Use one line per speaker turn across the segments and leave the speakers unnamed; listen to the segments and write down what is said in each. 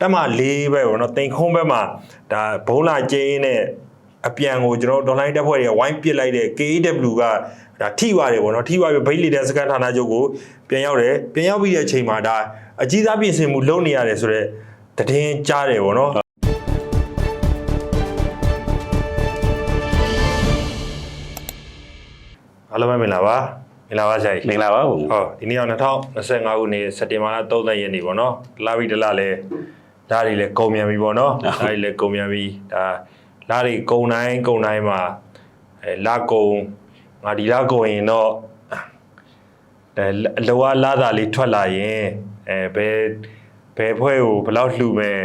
တက်မ၄ဘက်ပေါ့နော်တိန်ခုံးဘက်မှာဒါဘုံလာကျင်းနဲ့အပြန်ကိုကျွန်တော်ဒေါ်လာတက်ဖွဲ့တွေကဝိုင်းပစ်လိုက်တဲ့ KAW ကဒါထိသွားတယ်ပေါ့နော်ထိသွားပြီးဘိတ်လီတဲ့စကန်ဌာနချုပ်ကိုပြန်ရောက်တယ်ပြန်ရောက်ပြီးတဲ့အချိန်မှာဒါအကြီးစားပြင်ဆင်မှုလုပ်နေရတယ်ဆိုတော့တည်င်းကြားတယ်ပေါ့နော်အားလုံးပဲမင်္ဂလာပါမင်္ဂလာပါဆရာကြီး
မင်္ဂလာပါဘုံ
ဟုတ်ဒီနေ့က2025ခုနှစ်စက်တင်ဘာလ30ရက်နေ့ပေါ့နော်လာပြီတလားလဲ ဓာတ်တွေလည်းကုန်မြန်ပြီပေါ့နော်ဓာတ်တွေလည်းကုန်မြန်ပြီဒါလာတွေကုန်တိုင်းကုန်တိုင်းမှာအဲလာကုန်ငါဒီလာကုန်ရင်တော့အဲအလောကလာတာလေးထွက်လာရင်အဲဘယ်ဘယ်ဖွဲ့ကိုဘယ်လောက်လှူမယ်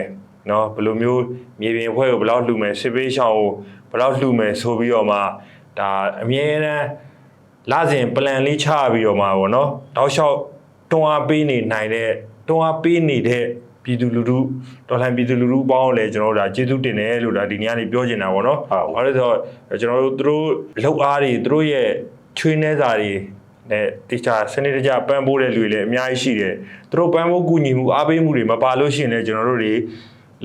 နော်ဘယ်လိုမျိုးမြေပြင်ဖွဲ့ကိုဘယ်လောက်လှူမယ်စစ်ပေးရှောင်းကိုဘယ်လောက်လှူမယ်ဆိုပြီးတော့မှဒါအမြဲတမ်းလာစဉ် plan လေးချပြီးတော့မှာပေါ့နော်တောက်လျှောက်တွန်းအားပေးနေနိုင်တဲ့တွန်းအားပေးနေတဲ့ ပြည်သူလူထုတော်လှန်ပြည်သူလူထုပေါင်းလည်းကျွန်တော်တို့ဒါကျေးဇူးတင်တယ်လို့ဒါဒီနေ့ကနေပြောချင်တာပေါ့နော်ဘာလို့လဲဆိုတော့ကျွန်တော်တို့သူတို့လောက်အားတွေသူတို့ရဲ့ချွေးနှဲစာတွေနဲ့တိကျစနစ်တကျပန်းပိုးတဲ့လူတွေလည်းအများကြီးရှိတယ်သူတို့ပန်းပိုးကူညီမှုအားပေးမှုတွေမပါလို့ရှိရင်လည်းကျွန်တော်တို့တွေ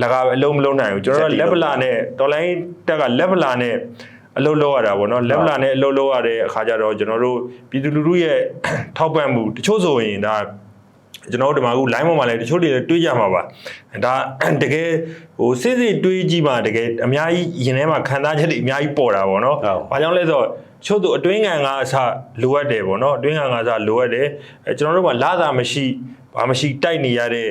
လကားပဲအလုံးမလုံးနိုင်ဘူးကျွန်တော်တို့လက်ပလာနဲ့တော်လိုင်းတက်ကလက်ပလာနဲ့အလုပ်လုပ်ရတာပေါ့နော်လက်ဗလာနဲ့အလုပ်လုပ်ရတဲ့အခါကျတော့ကျွန်တော်တို့ပြည်သူလူထုရဲ့ထောက်ပံ့မှုတချို့ဆိုရင်ဒါ ကျွန်တော်တို့ဒီမှာအခု line ပေါ်မှာလည်းတချို့တွေလည်းတွေးကြမှာပါဒါတကယ်ဟိုစစ်စစ်တွေးကြည့်မှတကယ်အများကြီးရင်ထဲမှာခံစားချက်တွေအများကြီးပေါ်တာပေါ့နော်ဘာကြောင့်လဲဆိုတော့ချို့သူအတွင်းငံကအစလိုအပ်တယ်ပေါ့နော်အတွင်းငံကအစလိုအပ်တယ်အဲကျွန်တော်တို့ကလာတာမရှိဘာမရှိတိုက်နေရတဲ့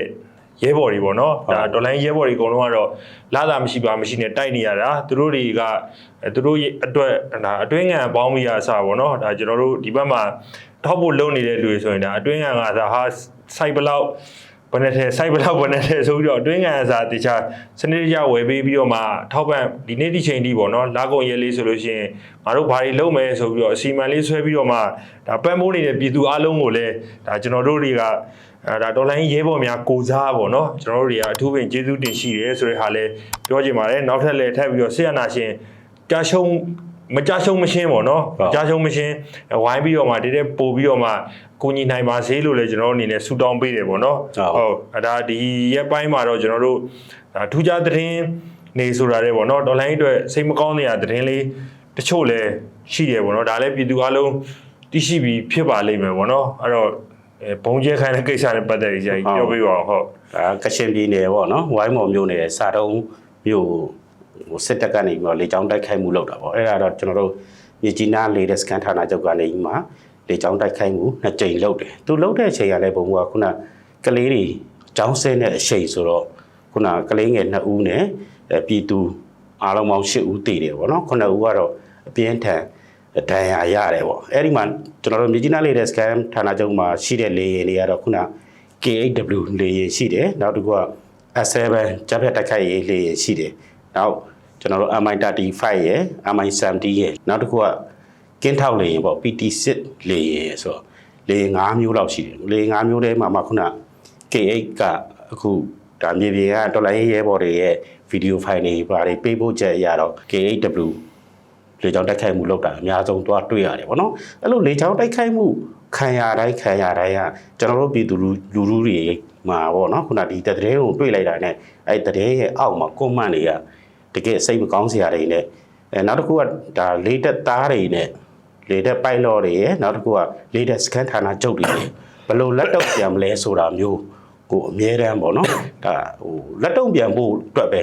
ရဲဘော်တွေပေါ့နော်ဒါဒေါ်လာရဲဘော်တွေအကုန်လုံးကတော့လာတာမရှိပါမရှိနဲ့တိုက်နေရတာသူတို့တွေကအဲသူတို့ရဲ့အတွက်ဒါအတွင်းငံပေါင်းမိရအစပေါ့နော်ဒါကျွန်တော်တို့ဒီဘက်မှာထောက်ဖို့လုပ်နေတဲ့လူတွေဆိုရင်ဒါအတွင်းငံကသာဟာ စိုက်ဘလောက်ဘယ်နဲ့ထဲစိုက်ဘလောက်ဘယ်နဲ့ထဲဆိုပြီးတော့အတွင်းငံအစားတခြားစနစ်တကျဝယ်ပေးပြီးတော့မှထောက်ပံ့ဒီနေ့ဒီချိန်ဒီပေါ့နော်လာကုန်ရဲလေးဆိုလို့ရှိရင်ငါတို့ဘာတွေလုပ်မယ်ဆိုပြီးတော့အစီအမံလေးဆွဲပြီးတော့မှဒါပန်းမိုးနေတဲ့ပြည်သူအလုံးကိုလည်းဒါကျွန်တော်တို့တွေကအဲဒါဒေါ်လာရင်းရဲဘော်များကိုစားပေါ့နော်ကျွန်တော်တို့တွေကအထူးပင်ကျေးဇူးတင်ရှိတယ်ဆိုတဲ့ဟာလည်းပြောချင်ပါတယ်နောက်ထပ်လည်းထပ်ပြီးတော့ဆေးရနာရှင်ကြာရှုံး မကြရှုံးမရှင်းပေါ့နော်ကြာရှုံးမရှင်းဝိုင်းပြီးတော့မှတည်းတည်းပို့ပြီးတော့မှကိုညီနိုင်ပါစေလို့လည်းကျွန်တော်တို့အနေနဲ့ဆူတောင်းပေးတယ်ပေါ့နော်ဟုတ်အဲဒါဒီရက်ပိုင်းမှာတော့ကျွန်တော်တို့ဒါထူးခြားသတင်းနေဆိုတာလေပေါ့နော်ဒေါ်လာရင်းအတွက်စိတ်မကောင်းတဲ့အသတင်းလေးတချို့လည်းရှိတယ်ပေါ့နော်ဒါလည်းပြည်သူအလုံးသိရှိပြီးဖြစ်ပါလိမ့်မယ်ပေါ့နော်အဲ့တော့အဲဘုံကျဲခိုင်းတဲ့ကိစ္စနဲ့ပတ်သက်ပြီးကြာကြီးပြောပြပါအောင်ဟုတ်
ဒါကချင်ပြည်နယ်ပေါ့နော်ဝိုင်းမော်မြို့နယ်စာတုံးမြို့ ဟိုစစ်တပ်ကနေပြီးတော့လေကြောင်းတိုက်ခိုက်မှုလုပ်တာပေါ့အဲ့ဒါတော့ကျွန်တော်တို့မြေကြီးနားလေတဲ့စကန်ဌာနချုပ်ကနေပြီးမှလေကြောင်းတိုက်ခိုက်မှုနှစ်ကြိမ်လုပ်တယ်သူလုပ်တဲ့အချိန်ကလည်းဘုံကခုနကလေးတွေကျောင်းဆဲတဲ့အချိန်ဆိုတော့ခုနကလေးငယ်2ဦးနဲ့အဲပြည်သူအားလုံးပေါင်း8ဦးတည်တယ်ပေါ့နော်9ဦးကတော့အပြင်းထန်ဒဏ်ရာရတယ်ပေါ့အဲ့ဒီမှာကျွန်တော်တို့မြေကြီးနားလေတဲ့စကန်ဌာနချုပ်မှာရှိတဲ့လေယာဉ်တွေကတော့ခုန KHW လေယာဉ်ရှိတယ်နောက်တစ်ခုက S7 ဂျက်ဖက်တိုက်ခိုက်ရေးလေယာဉ်ရှိတယ် နောက်ကျွန်တော်တို့ MI35 ရယ် MI70 ရယ်နောက်တစ်ခုကကင်းထောက်လေယာဉ်ပေါ့ PT6 လေယာဉ်ရယ်ဆိုတော့လေယာဉ်၅မျိုးလောက်ရှိတယ်လေယာဉ်၅မျိုးထဲမှာမှခုန K8 ကအခုဒါမြေပြင်ကတော်လိုင်းရေးရဲဘော်တွေရဲ့ဗီဒီယိုဖိုင်တွေဘာတွေပေးဖို့ချက်အရာတော့ K8W လေကြောင်းတိုက်ခိုက်မှုလုပ်တာအများဆုံးသွားတွေ့ရတယ်ဗောနော်အဲ့လိုလေကြောင်းတိုက်ခိုက်မှုခံရတိုင်းခံရတိုင်းကကျွန်တော်တို့ပြည်သူလူလူလူတွေမှာဗောနော်ခုနဒီတတဲ့ကိုတွေ့လိုက်တာနဲ့အဲ့တတဲ့ရဲ့အောက်မှာကွန်မန့်တွေကတ ကယ်စိတ်မကောင်းစရာတွေနဲ့အဲနောက်တစ်ခုကဒါလေတက်သားတွေနဲ့လေတက်ပိုက်လော့တွေရဲ့နောက်တစ်ခုကလေတက်စကန်ဌာနကျုပ်တွေဘယ်လိုလက်တော့ပြန်မလဲဆိုတာမျိုးကိုအမြဲတမ်းဗောနော်ဒါဟိုလက်တော့ပြန်ဖို့အတွက်ပဲ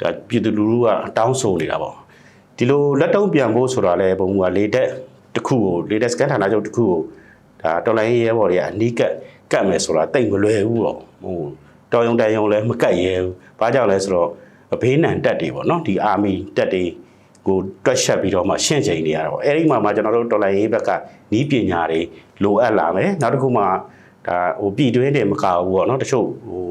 ဒါပြည်သူလူထုကတောင်းဆိုနေတာဗောဒီလိုလက်တုံးပြန်ဖို့ဆိုတာလဲဘုံကလေတက်တစ်ခုကိုလေတက်စကန်ဌာနချုပ်တစ်ခုကိုဒါတော်လိုင်းရဲဘော်တွေကအနီးကပ်ကတ်မယ်ဆိုတာတိတ်မလွယ်ဘူးတော့ဟိုတော်ရုံတန်ရုံလည်းမကတ်ရဲဘူးဘာကြောင့်လဲဆိုတော့ ဘေးနံတက်တွေပေါ့နော်ဒီအာမီတက်တွေကိုတွက်ချက်ပြီးတော့မှရှင့်ချိန်နေရတော့အဲ့ဒီမှာမှကျွန်တော်တို့တော်လိုင်းရေးဘက်ကနီးပညာတွေလိုအပ်လာမယ်နောက်တစ်ခုမှဒါဟိုပြည်တွင်းတွေမကဘူးပေါ့နော်တချို့ဟို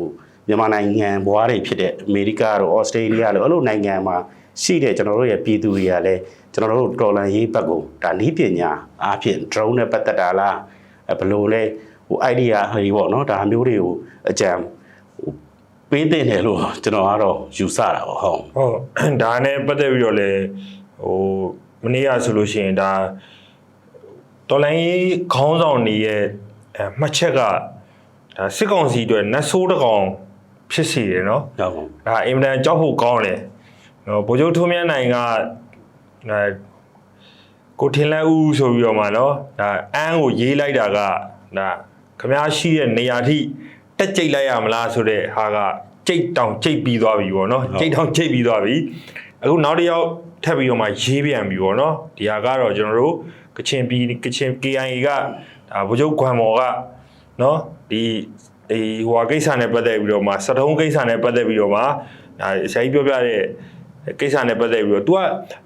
မြန်မာနိုင်ငံဘွားတွေဖြစ်တဲ့အမေရိကတို့ဩစတြေးလျတို့အဲ့လိုနိုင်ငံမှာရှိတဲ့ကျွန်တော်တို့ရဲ့ပြည်သူတွေကလည်းကျွန်တော်တို့တော်လန်ရေးဘက်ကိုဒါနီးပညာအားဖြင့် drone နဲ့ပတ်သက်တာလားအဲဘယ်လိုလဲဟို idea ဟေးပေါ့နော်ဒါမျိုးတွေကိုအကြံ ဟိုပေးတဲ့တယ်လို့ကျွန်တော်ကတော့ယူဆတာပေါ့ဟုတ်
ဟုတ်ဒါနဲ့ပတ်သက်ပြီးတော့လေဟိုမနေ့ကဆိုလို့ရှိရင်ဒါတော်လိုင်းရေးခေါင်းဆောင်နေရဲ့အဲမှတ်ချက်ကဒါစစ်ကောင်စီအတွက်နတ်ဆိုးတစ်ကောင်ဖြစ်စီတယ်နော်
ဟုတ်ပါ
ဒါအင်မတန်ကြောက်ဖို့ကောင်းတယ်နော်ဗိုလ်ချုပ်ထွန်းမြတ်နိုင်ကအဲကိုထင်လဲဦးဆိုပြီးတော့မှနော်ဒါအန်းကိုရေးလိုက်တာကဒါခမားရှိတဲ့နေရာထိ တက်ကြိတ်လိုက်ရမလားဆိုတဲ့ဟာကကြိတ်တောင်ကြိတ်ပြီးသွားပြီပေါ့နော်ကြိတ်တောင်ကြိတ်ပြီးသွားပြီအခုနောက်တစ်ယောက်ထပ်ပြီးတော့မှရေးပြန်ပြီပေါ့နော်ဒီဟာကတော့ကျွန်တော်တို့ကချင်ပြည်ကချင် KIA ကဒါဗိုလ်ချုပ်ခွန်မော်ကနော်ဒီအေးဟိုဟာကိစ္စနဲ့ပတ်သက်ပြီးတော့မှစတုံးကိစ္စနဲ့ပတ်သက်ပြီးတော့မှဒါဆရာကြီးပြောပြတဲ့ကိစ္စနဲ့ပတ်သက်ပြီးတော့ तू က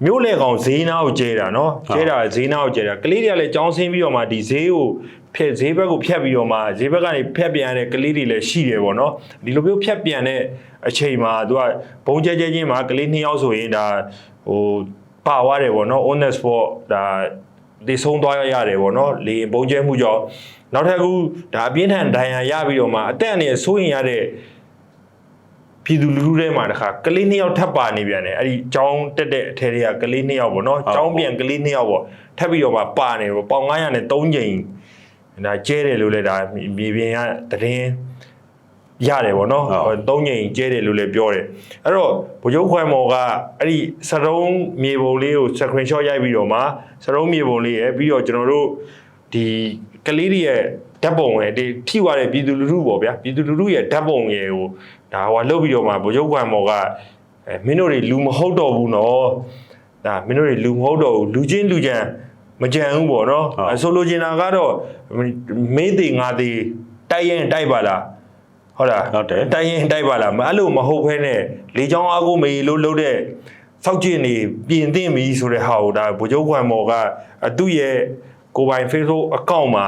မြို့လေကောင်ဈေးနာကိုကျဲတာနော်ကျဲတာဈေးနာကိုကျဲတာကလေးတွေကလည်းကြောင်းဆင်းပြီးတော့မှဒီဈေးကို ဖြတ်ဈေးဘက်ကိုဖြတ်ပြီးတော့မှဈေးဘက်ကနေဖြတ်ပြန်ရတဲ့ကလေးတွေလည်းရှိတယ်ပေါ့နော်ဒီလိုမျိုးဖြတ်ပြန်တဲ့အချိန်မှာ तू ကဘုံကျဲကျဲချင်းမှာကလေးနှစ်ယောက်ဆိုရင်ဒါဟိုပါသွားတယ်ပေါ့နော် on the spot ဒါဒီဆုံးသွားရတယ်ပေါ့နော်လေဘုံကျဲမှုကြောင့်နောက်ထပ်အခုဒါအပြင်းထန်ဒဏ်ရာရပြီးတော့မှအသက်အန္တရာယ်ဆိုးရင်ရတဲ့ ပြည်သူလူထုထဲမှာတခါကလေးနှစ်ယောက်ထပ်ပါနေပြန်တယ်အဲ့ဒီចောင်းတက်တဲ့အထက်တွေကကလေးနှစ်ယောက်ပေါ့နော်ចောင်းပြန်ကလေးနှစ်ယောက်ပေါ့ထပ်ပြီးတော့မှပါနေပေါ့ပေါင်900နဲ့3ချိန် ဒါကျဲတယ်လို့လည်းဒါမြေပြင်ကသတင်းရတယ်ပေါ့နော်
ဟုတ်
3ချိန်ကျဲတယ်လို့လည်းပြောတယ်အဲ့တော့ဗိုလ်ချုပ်ခွဲမော်ကအဲ့ဒီစရုံးမြေပုံလေးကို screenshot ရိုက်ပြီးတော့မှစရုံးမြေပုံလေးရယ်ပြီးတော့ကျွန်တော်တို့ဒီကလေးတွေရဲ့ဓာတ်ပုံရဲ့ဒီထိသွားတဲ့ပြည်သူလူထုပေါ့ဗျာပြည်သူလူထုရဲ့ဓာတ်ပုံရဲ့ကိုဒါဟိုကလုတ်ပြီးတော့မှဗိုလ်ချုပ်ခွဲမော်ကအဲမင်းတို့တွေလူမဟုတ်တော့ဘူးနော်ဒါမင်းတို့တွေလူမဟုတ်တော့ဘူးလူချင်းလူချမ်း မကြံဘူးပေါ့နော်
ဟုတ်
အဲဆိုလိုချင်တာကတော့မေးသေးငါသေးတိုက်ရင်တိုက်ပါလားဟုတ်လား
ဟုတ်တယ်
တိုက်ရင်တိုက်ပါလားမအဲ့လိုမဟုတ်ဘဲနဲ့လေချောင်းအားကိုမေလို့လုပ်တဲ့စောက်ကျင်နေပြင်သင့်ပြီဆိုတဲ့ဟာကိုဒါဗိုလ်ချုပ်ခွန်မော်ကအသူ့ရဲ့ကိုယ်ပိုင် Facebook အကောင့်မှာ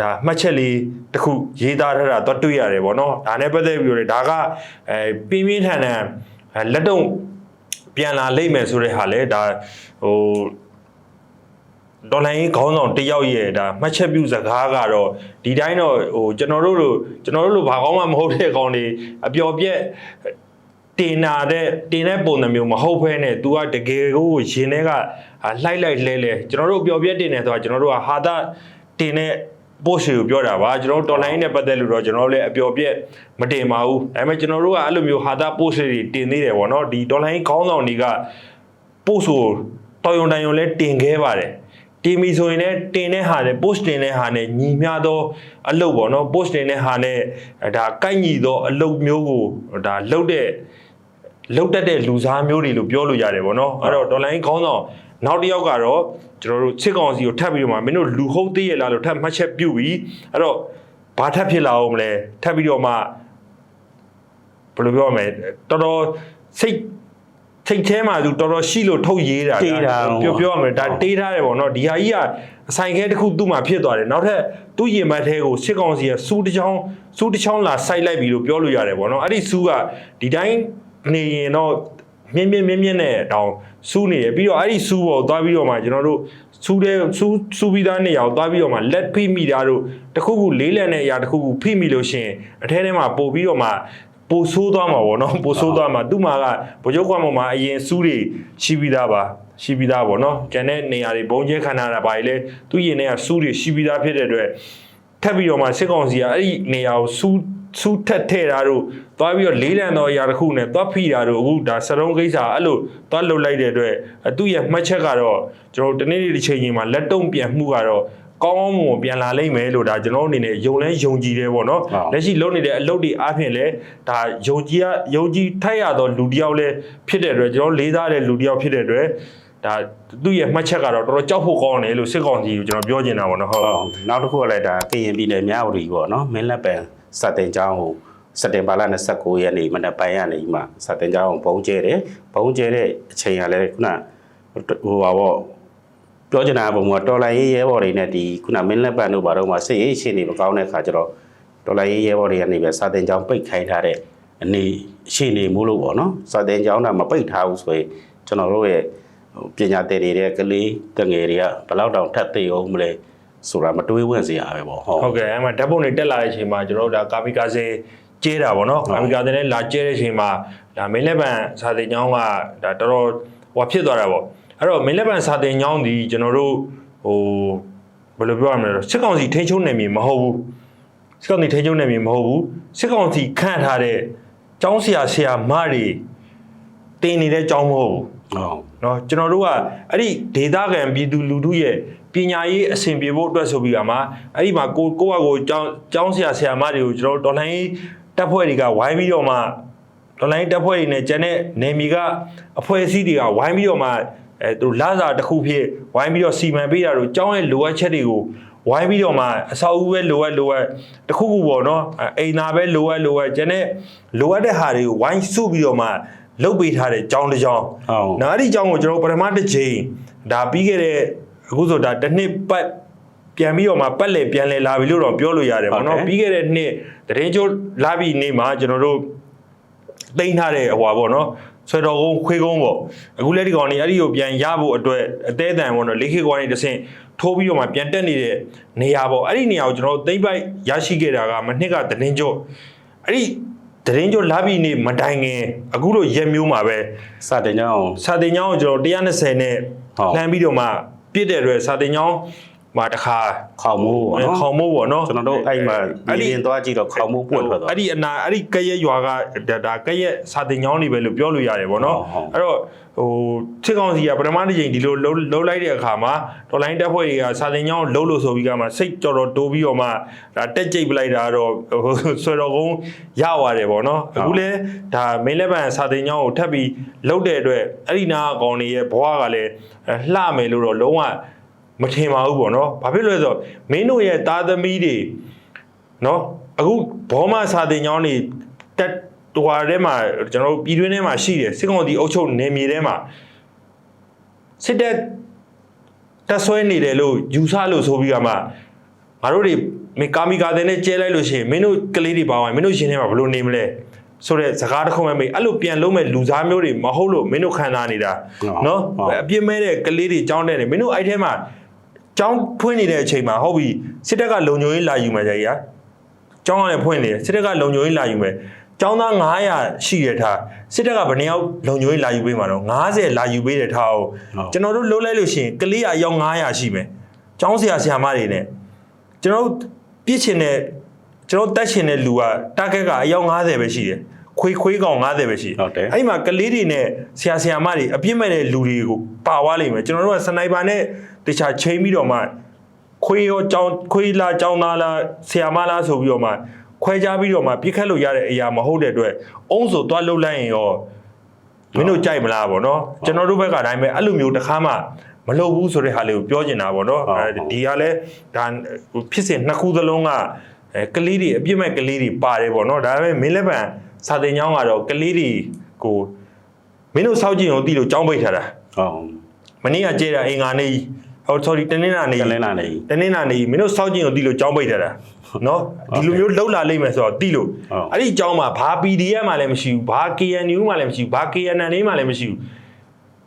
ဒါမှတ်ချက်လေးတစ်ခုရေးသားထားတာတော့တွေ့ရတယ်ဗောနော်ဒါနဲ့ပတ်သက်ပြီးတော့လေဒါကအဲပြင်းပြင်းထန်ထန်အဲလက်တော့ပြန်လာလိမ့်မယ်ဆိုတဲ့ဟာလေဒါဟို ဒေါ်လာရင်းခေါင်းဆောင်တစ်ယောက်ရဲ့ဒါမှတ်ချက်ပြုစကားကတော့ဒီတိုင်းတော့ဟိုကျွန်တော်တို့လိုကျွန်တော်တို့လိုဘာကောင်းမှမဟုတ်တဲ့ကောင်တွေအပျော်ပြက်တင်နာတဲ့တင်တဲ့ပုံစံမျိုးမဟုတ်ဘဲနဲ့ तू ကတကယ်ကိုရင်ထဲကဟာလှိုက်လိုက်လဲလဲကျွန်တော်တို့အပျော်ပြက်တင်နေဆိုတာကျွန်တော်တို့ကဟာတာတင်တဲ့ post ကိုပြောတာပါကျွန်တော်တို့ online နဲ့ပတ်သက်လို့တော့ကျွန်တော်တို့လည်းအပျော်ပြက်မတင်ပါဘူးဒါပေမဲ့ကျွန်တော်တို့ကအဲ့လိုမျိုးဟာတာ post တွေတင်သေးတယ်ဗောနော်ဒီ online ခေါင်းဆောင်တွေက post ကိုတော်ရုံတန်ရုံလဲတင်ခဲ့ပါတယ် တင်ပြီဆိုရင်လည်းတင်တဲ့ဟာနဲ့ post တင်တဲ့ဟာနဲ့ညီမျှသောအလုပ်ပေါ့နော် post တင်တဲ့ဟာနဲ့ဒါကိုက်ညီသောအလုပ်မျိုးကိုဒါလုပ်တဲ့လုပ်တတ်တဲ့လူစားမျိုးတွေလို့ပြောလို့ရတယ်ပေါ့နော်အဲ့တော့ဒေါ်လာရင်းခေါင်းဆောင်နောက်တစ်ယောက်ကတော့ကျွန်တော်တို့စစ်ကောင်စီကိုထပ်ပြီးတော့မှမင်းတို့လူဟုတ်သေးရလားလို့ထပ်မှတ်ချက်ပြုပြီးအဲ့တော့ဘာထပ်ဖြစ်လာအောင်မလဲထပ်ပြီးတော့မှဘယ်လိုပြောရမလဲတော်တော်စိတ် ထိတ်ထဲမှာသူတော်တော်ရှိလို့ထုတ်ရေးတာ
တေးတာ
ပြောပြောရမယ်ဒါတေးထားတယ်ပေါ့နော်ဒီဟာကြီးကအဆိုင်ခဲတစ်ခုသူ့မှာဖြစ်သွားတယ်နောက်ထပ်သူ့ရင်မတ်ထဲကိုစစ်ကောင်စီကစူးတစ်ချောင်းစူးတစ်ချောင်းလာစိုက်လိုက်ပြီလို့ပြောလို့ရတယ်ပေါ့နော်အဲ့ဒီစူးကဒီတိုင်းနေရင်တော့မြင်းမြင်းမြင်းမြင်းနဲ့တောင်စူးနေရပြီးတော့အဲ့ဒီစူးပေါ်သွားပြီးတော့မှကျွန်တော်တို့စူးတဲ့စူးစူးပြီးသားနေရာကိုသွားပြီးတော့မှလက်ဖိမိတာတို့တခုခုလေးလက်နဲ့အရာတခုခုဖိမိလို့ရှိရင်အထဲထဲမှာပို့ပြီးတော့မှ ပိုဆိုးသွားမှာပေါ့နော်ပိုဆိုးသွားမှာသူ့မှာကဗိုလ်ချုပ်ကွာမှာအရင်စူးတွေရှိပြီးသားပါရှိပြီးသားပေါ့နော်ကျန်တဲ့နေရာတွေဘုံကျဲခန္ဓာတာပါလေသူ့ရင်ထဲကစူးတွေရှိပြီးသားဖြစ်တဲ့အတွက်ထပ်ပြီးတော့မှစစ်ကောင်စီကအဲ့ဒီနေရာကိုစူးစူးထက်ထဲတာတို့သွားပြီးတော့လေးလံတော်အရာတစ်ခုနဲ့သွားဖိတာတို့အခုဒါစရုံးကိစ္စအဲ့လိုသွားလှုပ်လိုက်တဲ့အတွက်အသူ့ရဲ့မှတ်ချက်ကတော့ကျွန်တော်တို့တနေ့ဒီချိန်ကြီးမှာလက်တုံ့ပြန်မှုကတော့ ကောင်းကောင်းမွန်မွန်ပြန်လာလိမ့်မယ်လို့ဒါကျွန်တော်တို့အနေနဲ့ယုံလဲယုံကြည်တယ်ပေါ့နော်
ဟုတ်
လက်ရှိလုပ်နေတဲ့အလုပ်တွေအားဖြင့်လည်းဒါယုံကြည်ရယုံကြည်ထိုက်ရသောလူတစ်ယောက်လည်းဖြစ်တဲ့အတွက်ကျွန်တော်လေးစားတဲ့လူတစ်ယောက်ဖြစ်တဲ့အတွက်ဒါသူ့ရဲ့မှတ်ချက်ကတော့တော်တော်ကြောက်ဖို့ကောင်းတယ်လို့စစ်ကောင်စီကိုကျွန်တော်ပြောချင်တာပေါ့နော်ဟုတ်
ဟုတ်နောက်တစ်ခုကလည်းဒါကရင်ပြည်နယ်မြဝတီပေါ့နော်မင်းလက်ပံစတင်ကျောင်းကိုစက်တင်ဘာလ29ရက်နေ့မနက်ပိုင်းကနေမှစတင်ကျောင်းကိုဘုံကျဲတယ်ဘုံကျဲတဲ့အချိန်ကလည်းခုနဟိုပါပေါ့ ပြောချင်တာကပုံကတော်လိုင်းရေးရဲဘော်တွေနဲ့ဒီခုနမင်းလက်ပံတို့ဘာတော့မှစိတ်ရေးရှင်းနေမကောင်းတဲ့ခါကျတော့တော်လိုင်းရေးရဲဘော်တွေကနေပဲစတင်ကျောင်းပိတ်ခိုင်းထားတဲ့အနေရှင်းနေမှုလို့ပေါ့နော်စတင်ကျောင်းတာမပိတ်ထားဘူးဆိုရင်ကျွန်တော်တို့ရဲ့ဟိုပညာသင်နေတဲ့ကလေးတငယ်တွေကဘယ်လောက်တောင်ထပ်သိအောင်မလဲဆိုတာမတွေးဝင်စရာပဲပေါ့ဟုတ်
ဟုတ်ကဲ့အဲ့မှာဓာတ်ပုံတွေတက်လာတဲ့အချိန်မှာကျွန်တော်တို့ဒါကာမီကာစေကျဲတာပေါ့နော်ကာမီကာစေနဲ့လာကျဲတဲ့အချိန်မှာဒါမင်းလက်ပံစာတင်ကျောင်းကဒါတော်တော်ဟိုဖြစ်သွားတာပေါ့ အဲ့တော့မင်းလက်ပံစာတင်ကျောင်းဒီကျွန်တော်တို့ဟိုဘယ်လိုပြောရမလဲစစ်ကောင်စီထိန်းချုပ်နေမည်မဟုတ်ဘူး စစ်ကောင်စီထိန်းချုပ်နေမည်မဟုတ်ဘူးစစ်ကောင်စီခန့်ထားတဲ့ ကျောင်းဆရာဆရာမတွေတင်နေတဲ့ကျောင်းမဟုတ်ဘူး
ဟုတ်
เนาะကျွန်တော်တို့ကအဲ့ဒီဒေတာခံပြည်သူလူထုရဲ့ပညာရေးအဆင်ပြေဖို့အတွက်ဆိုပြီးကမှအဲ့ဒီမှာကိုကိုယ့်အကိုကျောင်းကျောင်းဆရာဆရာမတွေကိုကျွန်တော်တို့ဒေါ်လာရေးတပ်ဖွဲ့တွေကဝိုင်းပြီးတော့မှဒေါ်လာရေးတပ်ဖွဲ့တွေနဲ့ကျန်တဲ့နေမီကအဖွဲ့အစည်းတွေကဝိုင်းပြီးတော့မှ အဲသူတို့လာစာတစ်ခုဖြစ်ဝိုင်းပြီးတော့စီမံပေးတာတို့ကျောင်းရဲ့လိုအပ်ချက်တွေကိုဝိုင်းပြီးတော့မှအဆောက်အဦပဲလိုအပ်လိုအပ်တစ်ခုခုပေါ့နော်အဲအိမ်သာပဲလိုအပ်လိုအပ်ကျန်တဲ့လိုအပ်တဲ့ဟာတွေကိုဝိုင်းစုပြီးတော့မှလုပ်ပေးထားတဲ့ကျောင်းတစ်ကျောင်း
ဟုတ်
နော်အဲ့ဒီအကြောင်းကိုကျွန်တော်ပထမတစ်ချိန်ဒါပြီးခဲ့တဲ့အခုဆိုဒါတစ်နှစ်ပတ်ပြန်ပြီးတော့မှပတ်လေပြန်လေလာပြီလို့တော့ပြောလို့ရတယ်ပေါ့နော်
ဟုတ်တယ်
ပြီးခဲ့တဲ့နှစ်တရင်ကျိုးလာပြီနေ့မှာကျွန်တော်တို့တိမ့်ထားတဲ့ဟိုပါပေါ့နော် ဆွဲတော်ကုန်းခွေးကုန်းပေါ့အခုလက်ဒီကောင်နေအဲ့ဒီကိုပြန်ရဖို့အတွက်အသေးအတန်ပေါ့နော်လေးခေကွာနေတစ်ဆင့်ထိုးပြီးတော့မှပြန်တက်နေတဲ့နေရာပေါ့အဲ့ဒီနေရာကိုကျွန်တော်တို့သိမ့်ပိုက်ရရှိခဲ့တာကမနှစ်ကတရင်ကျိုးအဲ့ဒီတရင်ကျိုးလာပြီနေ့မတိုင်ခင်အခုလိုရက်မျိုးမှာပဲ
စတင်ကြောင်း
စာတင်ကျောင်းကိုကျွန်တော်120နဲ့
ဟုတ်
လှမ်းပြီးတော့မှပြည့်တဲ့အတွက်စာတင်ကျောင်း မှာတစ်ခါ
ခေါင်မိုးပေါ့နော်
ခေါင်မိုးပေါ့နော်
ကျွန်တော်တို့အဲ့မှာ
အဲ့
ဒီ
ဒီ
ရင်သွားကြည့်တော့ခေါင်မိုးပွင့်ထွက်သွား
အဲ့ဒီအနာအဲ့ဒီကရက်ရွာကဒါဒါကရက်စာတင်ကျောင်းတွေပဲလို့ပြောလို့ရတယ်ပေါ့နော်
ဟုတ်ဟုတ်
အဲ့တော့ဟိုစစ်ကောင်စီကပထမတစ်ချိန်ဒီလိုလှုပ်လှုပ်လိုက်တဲ့အခါမှာဒေါ်လိုင်းတက်ဖွဲ့တွေကစာတင်ကျောင်းကိုလှုပ်လို့ဆိုပြီးကမှစိတ်ကြော်တော်တိုးပြီးတော့မှဒါတက်ကြိတ်ပလိုက်တာတော့ဟိုဆွေတော်ကုန်းရသွားတယ်ပေါ့နော်အခုလဲဒါမင်းလက်ပံစာတင်ကျောင်းကိုထပ်ပြီးလှုပ်တဲ့အတွက်အဲ့ဒီနာအကောင်တွေရဲ့ဘဝကလည်းလှမယ်လို့တော့လုံးဝ မထင်ပါဘူးပေါ့နော်ဘာဖြစ်လို့လဲဆိုတော့မင်းတို့ရဲ့သားသမီးတွေနော်အခုဘောမစာတင်ကျောင်းနေတက်တွာထဲမှာကျွန်တော်တို့ပြည်တွင်းထဲမှာရှိတယ်စစ်ကောင်စီအုပ်ချုပ်နေမြေထဲမှာစစ်တပ်တက်ဆွဲနေတယ်လို့ယူဆလို့ဆိုပြီးကမှငါတို့တွေမေကာမီကာတဲ့နဲ့ကျဲလိုက်လို့ရှိရင်မင်းတို့ကလေးတွေပါဝင်မင်းတို့ရှင်ထဲမှာဘယ်လိုနေမလဲဆိုတဲ့စကားတစ်ခုမှမေးအဲ့လိုပြန်လုံးမဲ့လူစားမျိုးတွေမဟုတ်လို့မင်းတို့ခံစားနေတာနော်အပြစ်မဲ့တဲ့ကလေးတွေကြောင်းတဲ့နေမင်းတို့အဲ့ထဲမှာ ကြောင်းဖွင့်နေတဲ့အချိန်မှာဟုတ်ပြီစစ်တပ်ကလုံခြုံရေးလာယူမှာကြကြီးဟာကျောင်းကလည်းဖွင့်နေတယ်စစ်တပ်ကလုံခြုံရေးလာယူမယ်ကျောင်းသား900ရှိရထားစစ်တပ်ကဘယ်နှစ်ယောက်လုံခြုံရေးလာယူပေးမှာတော့90လာယူပေးတယ်ထားအောင်ကျွန်တော်တို့လှုပ်လိုက်လို့ရှိရင်ကလေးအယောက်900ရှိမယ်ကျောင်းဆရာဆရာမတွေနဲ့ကျွန်တော်တို့ပြစ်ချင်တဲ့ကျွန်တော်တက်ချင်တဲ့လူကတာဂက်ကအယောက်90ပဲရှိတယ်ခွေးခွေးကောင်90ပဲရှိ
ဟုတ်တယ်
အဲ့ဒီမှာကလေးတွေနဲ့ဆရာဆရာမတွေအပြစ်မဲ့တဲ့လူတွေကိုပါသွားလိမ့်မယ်ကျွန်တော်တို့ကစနိုက်ပါနဲ့ တခြားချိန်ပြီးတော့မှခွေးရောကြောင်းခွေးလားကြောင်းသားလားဆရာမလားဆိုပြီးတော့မှခွဲခြားပြီးတော့မှပြစ်ခတ်လို့ရတဲ့အရာမဟုတ်တဲ့အတွက်အုံးဆိုသွားလှုပ်လိုက်ရင်ရောမင်းတို့ကြိုက်မလားဗောနော်ကျွန်တော်တို့ဘက်ကအတိုင်းပဲအဲ့လိုမျိုးတစ်ခါမှမလုပ်ဘူးဆိုတဲ့ဟာလေးကိုပြောချင်တာဗောနော်အဲဒီကလည်းဒါဖြစ်စဉ်နှစ်ခုသလုံးကအဲကလေးတွေအပြစ်မဲ့ကလေးတွေပါတယ်ဗောနော်ဒါပေမဲ့မင်းလက်ပံစာတင်ကျောင်းကတော့ကလေးတွေကိုမင်းတို့စောက်ကြည့်အောင်တီးလို့ကျောင်းပိတ်ထားတာ
ဟုတ်
မနေ့ကကြဲတာအင်္ဂါနေ့ ဟော sorry တနင်္လာနေ့
ကလင်းလာနေ
တနင်္လာနေ့မင်းတို့စောက်ကျင်ကိုတီးလို့ကြောင်းပိတ်ထားတာနော်ဒီလိုမျိုးလှုပ်လာလိမ့်မယ်ဆိုတော့တီးလို့
ဟုတ်
အဲ့ဒီကြောင်းမှာဘာ PDF မှလည်းမရှိဘူးဘာ KNU မှလည်းမရှိဘူးဘာ KNN မှလည်းမရှိဘူး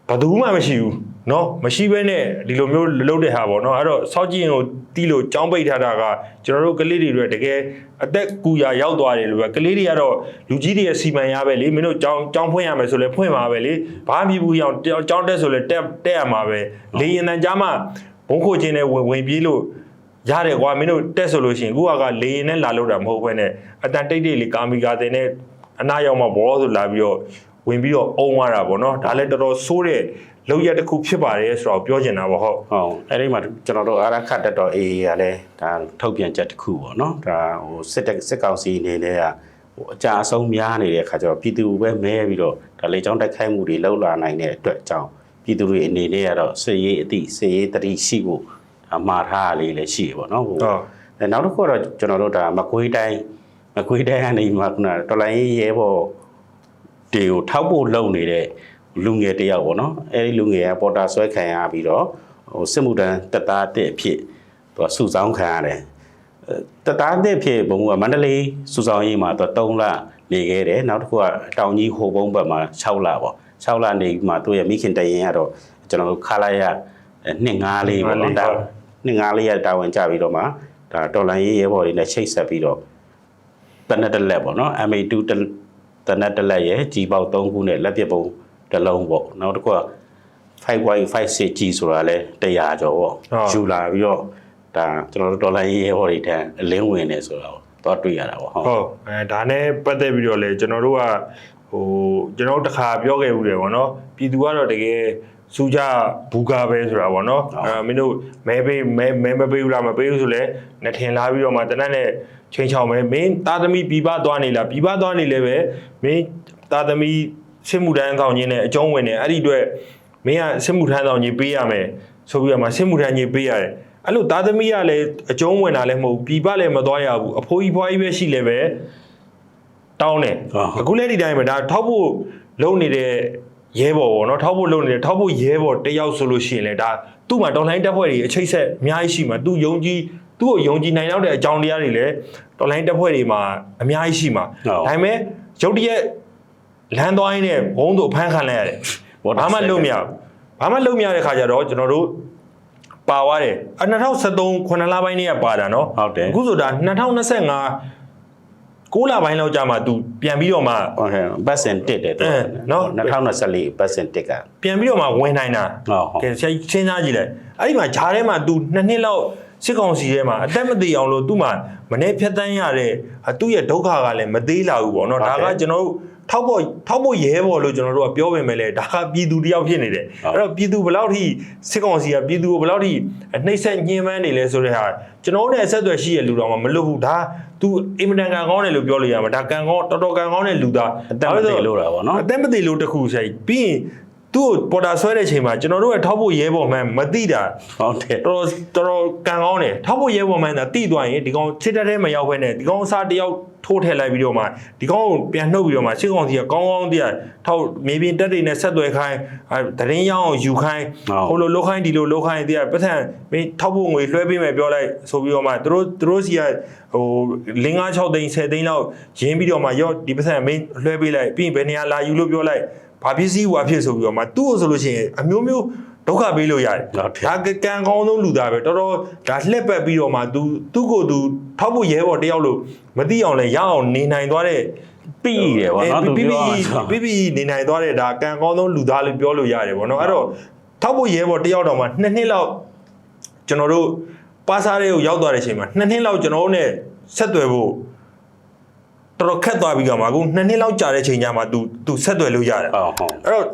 ဘာသူမှမရှိဘူး နော်မရှိဘဲနဲ့ဒီလိုမျိုးလှုပ်တဲ့ဟာပေါ့နော်အဲ့တော့စောက်ကျင်ကိုတီးလို့ကြောင်းပိတ်ထားတာကကျွန်တော်တို့ကလေးတွေတွေတကယ်အသက်ကူရာရောက်သွားတယ်လို့ပဲကလေးတွေကတော့လူကြီးတွေရဲ့စီမံရပဲလေမင်းတို့ကြောင်းကြောင်းဖွင့်ရမယ်ဆိုလဲဖွင့်ပါပဲလေဘာမှမဖြစ်ဘူးအောင်ကြောင်းတက်ဆိုလဲတက်တက်ရမှာပဲလေရင်တန်ကြားမှာဘုံခိုခြင်းနဲ့ဝင်ဝင်ပြေးလို့ရတယ်ကွာမင်းတို့တက်ဆိုလို့ရှိရင်အခုကလေရင်နဲ့လာလို့တာမဟုတ်ဘဲနဲ့အတန်တိတ်တိတ်လေးကာမီကာတင်နဲ့အနာရောက်မှဘောဆိုလာပြီးတော့ဝင်ပြီးတော့အုံသွားတာပေါ့နော်ဒါလည်းတော်တော်ဆိုးတဲ့ လောက်ရက်တစ်ခုဖြစ်ပါတယ်ဆိုတော့ပြောချင်တာပေါ့ဟုတ်
ဟုတ်အဲ့ဒီမှာကျွန်တော်တို့အာရခတ်တက်တော် AA ကလည်းဒါထုတ်ပြန်ချက်တစ်ခုပေါ့နော်ဒါဟိုစစ်တက်စစ်ကောင်စီအနေနဲ့ကဟိုအကြအဆုံးများနေတဲ့အခါကျတော့ပြည်သူပဲမဲပြီးတော့ဒါလေကြောင်းတိုက်ခိုက်မှုတွေလှုပ်လာနိုင်တဲ့အတွက်အကြောင်းပြည်သူတွေအနေနဲ့ကတော့စစ်ရေးအသည့်စစ်ရေးတတိရှိဖို့ဒါမှားထားလေးလည်းရှိရပေါ့နော်ဟို
ဟုတ်
အဲနောက်တစ်ခုကတော့ကျွန်တော်တို့ဒါမကွေးတိုင်းမကွေးတိုင်းကနေမှခုနတော်လိုင်းရေးရဲဘော်တွေကိုထောက်ဖို့လုပ်နေတဲ့ လူငယ်တစ်ယောက်ပေါ့နော်အဲဒီလူငယ်ကပေါ်တာဆွဲခံရပြီးတော့ဟိုစစ်မှုတန်းတက်သားတဲ့အဖြစ်သူကစုဆောင်းခံရတယ်အဲတက်သားတဲ့အဖြစ်ဘုံကမန္တလေးစုဆောင်းရေးမှာသူ3လနေခဲ့တယ်နောက်တစ်ခုကတောင်ကြီးဟိုဘုံဘက်မှာ6လပေါ့6လနေပြီးမှသူ့ရဲ့မိခင်တရင်ကတော့ကျွန်တော်တို့ခလာရနှစ်ငါးလေးပေါ့နော်ဒါနှစ်ငါးလေးရတာဝန်ကြပြီးတော့မှဒါတော်လန်ရေးရဲဘော်တွေနဲ့ချိတ်ဆက်ပြီးတော့တနက်တစ်လက်ပေါ့နော် MA2 တနက်တစ်လက်ရဲ့ကြီးပေါက်3ခုနဲ့လက်ပစ်ပုံ တစ်လုံးပေါ့နောက်တစ်ခုက 5.56G ဆိုတာလဲ100ကျော်ပေါ့ယူလာပြီးတော့ဒါကျွန်တော်တို့တော်လန်ရေးရဲဘော်တွေတန်းအလင်းဝင်နေဆိုတော့တော့တွေ့ရတာပေါ့ဟုတ်
ဟုတ်အဲဒါနဲ့ပတ်သက်ပြီးတော့လေကျွန်တော်တို့ကဟိုကျွန်တော်တို့တစ်ခါပြောခဲ့ဦးတယ်ဗောနော်ပြည်သူကတော့တကယ်စူကြဘူကာပဲဆိုတာဗောနော်အဲမင်းတို့မဲပေးမဲမဲမပေးဘူးလားမပေးဘူးဆိုလဲနှစ်ထင်လာပြီးတော့မှတနက်နဲ့ချိန်ချောင်မဲမင်းသားသမီးပြည်ပသွားနေလားပြည်ပသွားနေလဲပဲမင်းသားသမီး စစ်မှုထမ်းဆောင်ခြင်းနဲ့အကျုံးဝင်နေအဲ့ဒီအတွက်မင်းကစစ်မှုထမ်းဆောင်ခြင်းပေးရမယ်ဆိုပြီးတော့မှစစ်မှုထမ်းခြင်းပေးရတယ်အဲ့လိုသားသမီးကလည်းအကျုံးဝင်တာလည်းမဟုတ်ဘူးပြည်ပလည်းမသွားရဘူးအဖိုးကြီးဖွားကြီးပဲရှိလဲပဲတောင်းတယ်
ဟုတ်
အခုလည်းဒီတိုင်းပဲဒါထောက်ဖို့လုံနေတဲ့ရဲဘော်ပေါ့နော်ထောက်ဖို့လုံနေတဲ့ထောက်ဖို့ရဲဘော်တယောက်ဆိုလို့ရှိရင်လေဒါသူ့မှာတော်လိုင်းတက်ဖွဲ့တွေအချိတ်ဆက်အများကြီးရှိမှာသူယုံကြည်သူ့ကိုယုံကြည်နိုင်တော့တဲ့အကြောင်းတရားတွေလည်းတော်လိုင်းတက်ဖွဲ့တွေမှာအများကြီးရှိမှာ
ဟုတ်
ဒါပေမဲ့ရုတ်တရက် လမ်းသွားရင်းနဲ့ဘုံတို့အဖမ်းခံလိုက်ရတယ်
What
ဘာမှ
a
လုပ်မရဘူးဘာမှလုပ်မရတဲ့ခါကျတော့ကျွန်တော်တို့ပါသွားတယ်အ2023ခုနှစ်လပိုင်းတည်းကပါတာနော်
ဟုတ်တယ်
အခုဆိုဒါ2025 6လပိုင်းလောက်ကြာမှ तू ပြန်ပြီးတော့မှ
ဟုတ်ကဲ့ပတ်စင်တစ်တယ်တော့
အဲနော်
2024ပတ်စင်တစ်က
ပြန်ပြီးတော့မှဝင်နိုင်တာ
ဟုတ်ဟုတ်
ကဲဆရာကြီးစဉ်းစားကြည့်လိုက်အဲ့ဒီမှာဂျားထဲမှာ तू နှစ်နှစ်လောက်စစ်ကောင်စီထဲမှာအသက်မသေးအောင်လို့သူ့မှာမနေ့ဖြတ်တန်းရတဲ့အသူ့ရဲ့ဒုက္ခကလည်းမသေးလာဘူးပေါ့နော်
ဟုတ်
ဒါ
တယ်
ကကျွန်တော်တို့ ထောက်ဖို့ထောက်ဖို့ရဲဘော်လို့ကျွန်တော်တို့ကပြောပေမဲ့လေဒါကပြည်သူတယောက်ဖြစ်နေတယ်
ဟုတ်
အဲ့တော့ပြည်သူဘယ်လောက်ထိစစ်ကောင်စီကပြည်သူကိုဘယ်လောက်ထိနှိမ့်ဆက်ညှဉ်းပန်းနေလဲဆိုတဲ့ဟာကျွန်တော်တို့နဲ့အဆက်အသွယ်ရှိတဲ့လူတော်မှမလွတ်ဘူးဒါ तू အင်မတန်ကန်ကောင်းတယ်လို့ပြောလို့ရမှာဒါကန်ကောင်းတော်တော်ကန်ကောင်းတဲ့လူသား
အသက်မသေးလို့တာပေါ့နော်
အသက်မသေးလို့တစ်ခုဆိုင်ပြီးရင် သူ့ကိုပေါ်တာဆွဲတဲ့ချိန်မှာကျွန်တော်တို့ရဲ့ထောက်ဖို့ရဲဘော်မှန်မသိတာ
ဟုတ်တယ်
တော်တော်တော်တော်ကန်ကောင်းတယ်ထောက်ဖို့ရဲဘော်မှန်သာတိသွားရင်ဒီကောင်ချစ်တဲ့ထဲမရောက်ဘဲနဲ့ဒီကောင်အစားတယောက်ထိုးထည့်လိုက်ပြီးတော့မှဒီကောင်ကိုပြန်နှုတ်ပြီးတော့မှစစ်ကောင်စီကကောင်းကောင်းတည်းထောက်မြေပြင်တက်တွေနဲ့ဆက်သွယ်ခိုင်းအဲတရင်ရောင်းအောင်ယူခိုင်းဟိုလိုလုတ်ခိုင်းဒီလိုလုတ်ခိုင်းတည်းပတ်ထန်မင်းထောက်ဖို့ငွေလွှဲပေးမယ်ပြောလိုက်ဆိုပြီးတော့မှသူတို့သူတို့စီကဟိုလင်း9 6သိန်း10သိန်းလောက်ရင်းပြီးတော့မှရော့ဒီပတ်ထန်မင်းလွှဲပေးလိုက်ပြီးရင်ဘယ်နေရာလာယူလို့ပြောလိုက် ဘာပစ္စည်းဟွာဖြစ်ဆိုပြီးတော့မှသူ့ကိုဆိုလို့ရှိရင်အမျိုးမျိုးဒုက္ခပေးလို့ရတယ်
ဟုတ်တယ်
ဒါကကံကောင်းဆုံးလူသားပဲတော်တော်ဒါလှက်ပက်ပြီးတော့မှ तू သူ့ကိုယ်သူထောက်ဖို့ရဲဘော်တယောက်လို့မသိအောင်လဲရအောင်နေနိုင်သွားတဲ့
ပြီးတယ်ပေါ့နော်သူ
ပြီး
ပြော
ပြီး
တာ
ပြီးပြီးနေနိုင်သွားတဲ့ဒါကံကောင်းဆုံးလူသားလို့ပြောလို့ရတယ်ဗောနော်အဲ့တော့ထောက်ဖို့ရဲဘော်တယောက်တော့မှနှစ်နှစ်လောက်ကျွန်တော်တို့ပါစားတွေကိုရောက်သွားတဲ့အချိန်မှာနှစ်နှစ်လောက်ကျွန်တော်တို့ ਨੇ ဆက်သွယ်ဖို့ တော်တော်ခက်သွားပြီကမှအခုနှစ်နှစ်လောက်ကြာတဲ့ချိန်ကျမှ तू तू ဆက်သွယ်လို့ရတယ်
ဟုတ်ဟုတ်
အဲ့တော့